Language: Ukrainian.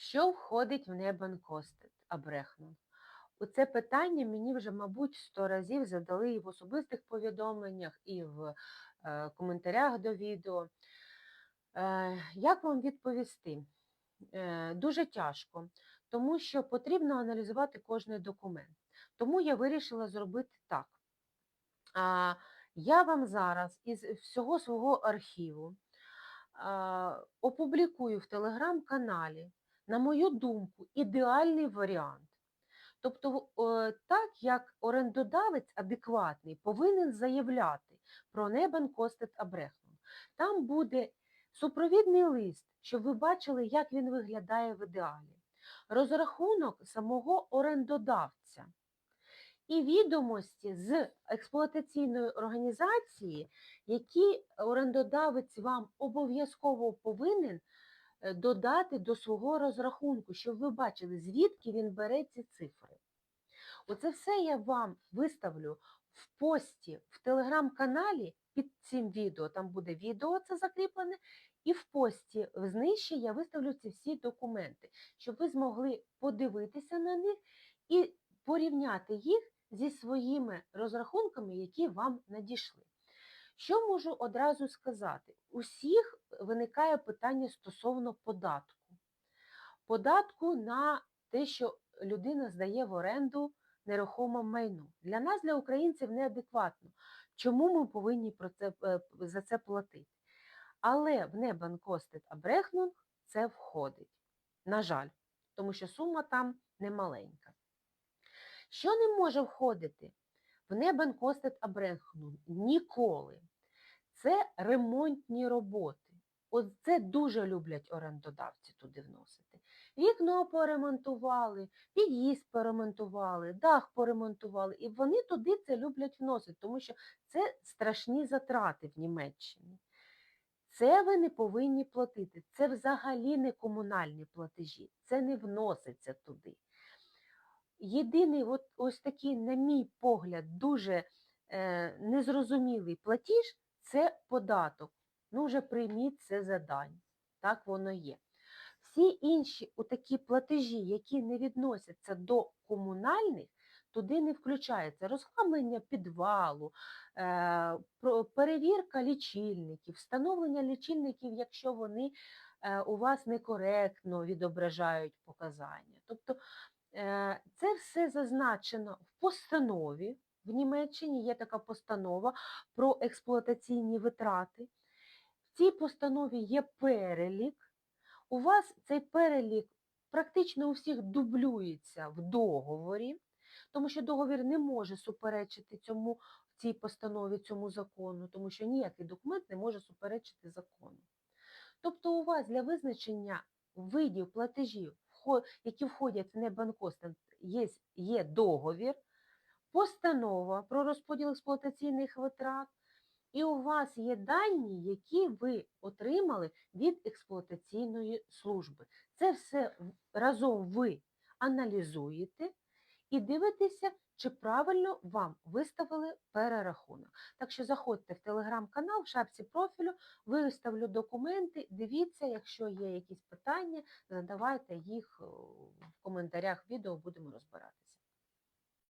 Що входить в небанкостит Абрехнун? У це питання мені вже, мабуть, сто разів задали і в особистих повідомленнях, і в е, коментарях до відео. Е, як вам відповісти? Е, дуже тяжко, тому що потрібно аналізувати кожний документ. Тому я вирішила зробити так. А, я вам зараз із всього свого архіву опублікую в телеграм-каналі, на мою думку, ідеальний варіант. Тобто, так як орендодавець адекватний повинен заявляти про небен костет абрехнум. Там буде супровідний лист, щоб ви бачили, як він виглядає в ідеалі. Розрахунок самого орендодавця і відомості з експлуатаційної організації, які орендодавець вам обов'язково повинен е, додати до свого розрахунку, щоб ви бачили, звідки він бере ці цифри. Оце все я вам виставлю в пості в телеграм-каналі під цим відео. Там буде відео це закріплене, і в пості знижче я виставлю ці всі документи, щоб ви змогли подивитися на них і порівняти їх зі своїми розрахунками, які вам надійшли. Що можу одразу сказати? Усіх виникає питання стосовно податку. Податку на те, що людина здає в оренду нерухоме майно. Для нас, для українців, неадекватно. Чому ми повинні про це, е, за це платити? Але в небанкостит Абрехнунг це входить. На жаль, тому що сума там немаленька. Що не може входити в небанкостит Абрехнунг? Ніколи. Це ремонтні роботи. От це дуже люблять орендодавці туди вносити. Вікно поремонтували, під'їзд поремонтували, дах поремонтували. І вони туди це люблять вносити, тому що це страшні затрати в Німеччині. Це ви не повинні платити. Це взагалі не комунальні платежі, це не вноситься туди. Єдиний от, ось такий, на мій погляд, дуже е, незрозумілий платіж це податок. Ну, вже прийміть це задань. Так воно є. Всі інші такі платежі, які не відносяться до комунальних, туди не включається розхламлення підвалу, е, перевірка лічильників, встановлення лічильників, якщо вони е, у вас некоректно відображають показання. Тобто е, це все зазначено в постанові. В Німеччині є така постанова про експлуатаційні витрати. В цій постанові є перелік. У вас цей перелік практично у всіх дублюється в договорі, тому що договір не може суперечити цьому цій постанові, цьому закону, тому що ніякий документ не може суперечити закону. Тобто у вас для визначення видів платежів, які входять в небанкостен, є, є договір, постанова про розподіл експлуатаційних витрат, і у вас є дані, які ви отримали від експлуатаційної служби. Це все разом ви аналізуєте і дивитеся, чи правильно вам виставили перерахунок. Так що заходьте в телеграм-канал, в шапці профілю, виставлю документи, дивіться, якщо є якісь питання, задавайте їх в коментарях відео, будемо розбиратися.